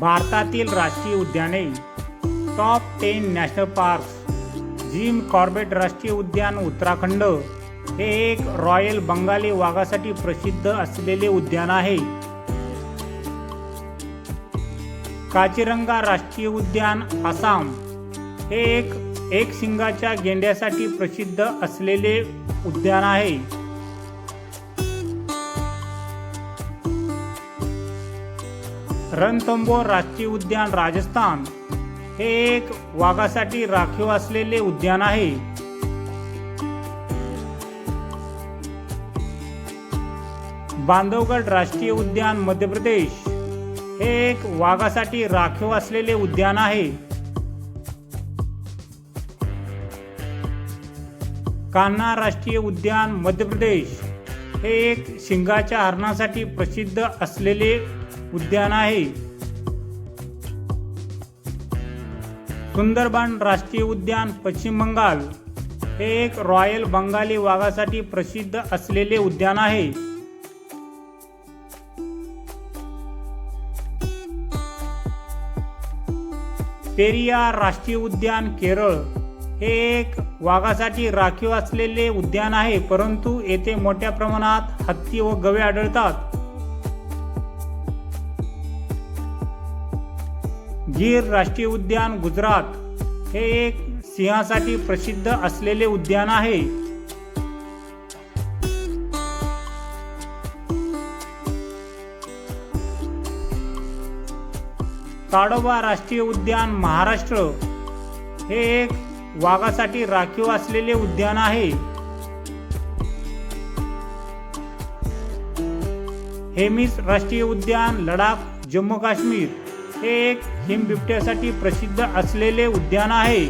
भारतातील राष्ट्रीय उद्याने top ten national parks Jim Corbett राष्ट्रीय उद्यान उत्तराखंड हे एक रॉयल बंगाली वाघासाठी प्रसिद्ध असलेले उद्यान आहे. काचीरंगा राष्ट्रीय उद्यान आसाम हे एक एक शिंगाच्या गेंड्यासाठी प्रसिद्ध असलेले उद्यान आहे. रणथंबोर राष्ट्रीय उद्यान राजस्थान हे एक वाघासाठी राखीव असलेले उद्यान आहे. बांधवगड राष्ट्रीय उद्यान मध्य प्रदेश हे एक वाघासाठी राखीव असलेले उद्यान आहे. कान्हा राष्ट्रीय उद्यान मध्य प्रदेश हे एक शिंगाच्या हरणासाठी प्रसिद्ध असलेले उद्यान आहे. सुंदरबन राष्ट्रीय उद्यान पश्चिम बंगाल. हे एक रॉयल बंगाली वाघासाठी प्रसिद्ध असलेले उद्यान आहे. पेरियार राष्ट्रीय उद्यान केरळ. हे एक वाघासाठी राखीव असलेले उद्यान आहे परंतु येथे मोठ्या प्रमाणात हत्ती व गवे आढळतात. गीर राष्ट्रीय उद्यान गुजरात हे एक सिंहासाठी प्रसिद्ध असलेले उद्यान आहे. ताडोबा राष्ट्रीय उद्यान महाराष्ट्र हे एक वाघासाठी राखीव असलेले उद्यान आहे. हेमिस राष्ट्रीय उद्यान लडाख जम्मू काश्मीर हे एक हिमबिबट्यासाठी प्रसिद्ध असलेले उद्यान आहे.